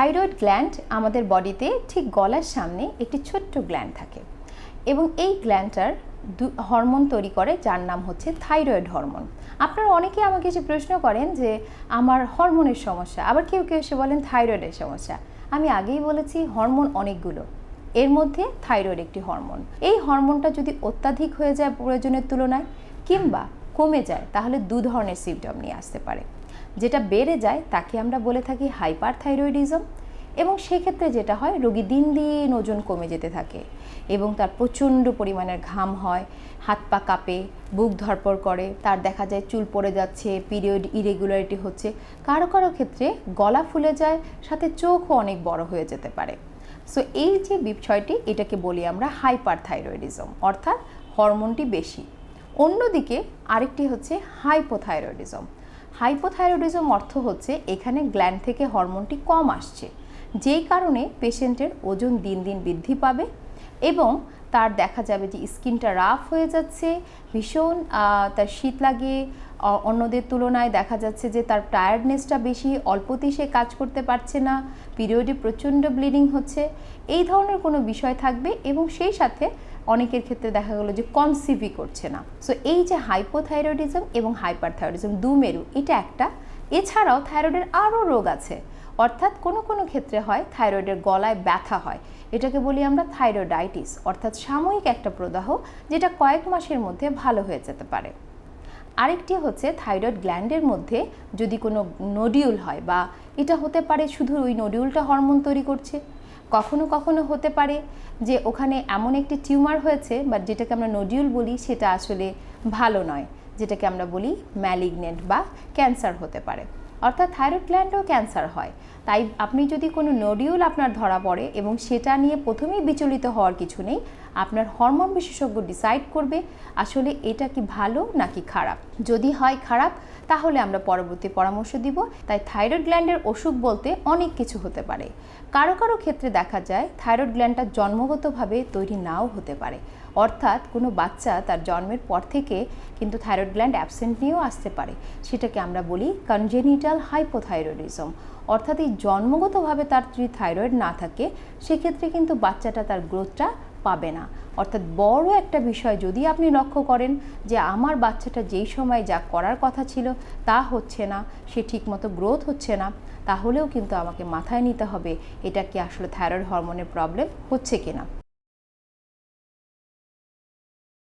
Thyroid gland আমাদের বডিতে ঠিক গলার সামনে একটি ছোট্ট গ্ল্যান্ড থাকে এবং এই গ্ল্যান্ডটার হরমোন তৈরি করে যার নাম হচ্ছে থাইরয়েড হরমোন। আপনারা অনেকে আমাকে এসে প্রশ্ন করেন যে আমার হরমোনের সমস্যা, আবার কেউ কেউ এসে বলেন থাইরয়েডের সমস্যা। আমি আগেই বলেছি হরমোন অনেকগুলো, এর মধ্যে থাইরয়েড একটি হরমোন। এই হরমোনটা যদি অত্যাধিক হয়ে যায় প্রয়োজনের তুলনায় কিংবা কমে যায়, তাহলে দু ধরনের সিমটম নিয়ে আসতে পারে। যেটা বেড়ে যায় তাকে আমরা বলে থাকি হাইপার থাইরয়েডিজম এবং সেক্ষেত্রে যেটা হয়, রোগী দিন দিন ওজন কমে যেতে থাকে এবং তার প্রচণ্ড পরিমাণের ঘাম হয়, হাত পা কাঁপে, বুক ধরপড় করে, তার দেখা যায় চুল পড়ে যাচ্ছে, পিরিয়ড ইরেগুলারিটি হচ্ছে। কারও কারও ক্ষেত্রে গলা ফুলে যায়, সাথে চোখও অনেক বড় হয়ে যেতে পারে। সো এই যে বিষয়টি এটাকে বলি আমরা হাইপার থাইরয়েডিজম অর্থাৎ হরমোনটি বেশি। অন্যদিকে আরেকটি হচ্ছে হাইপোথাইরয়েডিজম। হাইপোথাইরয়েডিজম অর্থ হচ্ছে এখানে গ্ল্যান্ড থেকে হরমোনটি কম আসছে, যেই কারণে পেশেন্টের ওজন দিন দিন বৃদ্ধি পাবে এবং তার দেখা যাবে যে স্কিনটা রাফ হয়ে যাচ্ছে, ভীষণ তার শীত লাগে অন্যদের তুলনায় দেখা যাচ্ছে যে তার টায়ার্ডনেসটা বেশি, অল্পতেই সে কাজ করতে পারছে না পিরিয়ডে প্রচণ্ড ব্লিডিং হচ্ছে। এই ধরনের কোনো বিষয় থাকবে এবং সেই সাথে অনেকের ক্ষেত্রে দেখা গেলো যে কনসিভই করছে না। সো এই যে হাইপোথাইরয়েডিজম এবং হাইপারথাইরয়েডিজম দু মেরু এটা একটা। এছাড়াও থাইরয়েডের আরও রোগ আছে। অর্থাৎ কোনো কোনো ক্ষেত্রে হয় থাইরয়েডের গলায় ব্যথা হয়। এটাকে বলি আমরা থাইরয়েডাইটিস অর্থাৎ সাময়িক একটা প্রদাহ, যেটা কয়েক মাসের মধ্যে ভালো হয়ে যেতে পারে। আরেকটি হচ্ছে থাইরয়েড গ্ল্যান্ডের মধ্যে যদি কোনো নডিউল হয় বা এটা হতে পারে শুধু ওই নডিউলটা হরমোন তৈরি করছে। কখনো কখনো হতে পারে যে ওখানে এমন একটি টিউমার হয়েছে বা যেটাকে আমরা নডিউল বলি সেটা আসলে ভালো নয়, যেটাকে আমরা বলি ম্যালিগনেন্ট বা ক্যান্সার হতে পারে। অর্থাৎ থাইরয়েড গ্ল্যান্ডও ক্যান্সার হয়। তাই আপনি যদি কোনো নডিউল আপনার ধরা পড়ে এবং সেটা নিয়ে প্রথমেই বিচলিত হওয়ার কিছু নেই, আপনার হরমোন বিশেষজ্ঞ ডিসাইড করবে আসলে এটা কি ভালো নাকি খারাপ। যদি হয় খারাপ, তাহলে আমরা পরবর্তী পরামর্শ দিব। তাই থাইরয়েড গ্ল্যান্ডের অসুখ বলতে অনেক কিছু হতে পারে। কারও কারও ক্ষেত্রে দেখা যায় থাইরয়েড গ্ল্যান্ডটা জন্মগতভাবে তৈরি নাও হতে পারে। অর্থাৎ কোনো বাচ্চা তার জন্মের পর থেকে কিন্তু থাইরয়েড গ্ল্যান্ড অ্যাবসেন্ট নিয়েও আসতে পারে। সেটাকে আমরা বলি কনজেনিটাল হাইপোথাইরয়েডিজম অর্থাৎ এই জন্মগতভাবে তার যদি থাইরয়েড না থাকে, সেক্ষেত্রে কিন্তু বাচ্চাটা তার গ্রোথটা পাবে না। অর্থাৎ বড় একটা বিষয় যদি আপনি লক্ষ্য করেন যে আমার বাচ্চাটা যেই সময় যা করার কথা ছিল তা হচ্ছে না, সে ঠিকমতো গ্রোথ হচ্ছে না, তাহলেও কিন্তু আমাকে মাথায় নিতে হবে এটা কি আসলে থাইরয়েড হরমোনের প্রবলেম হচ্ছে কিনা।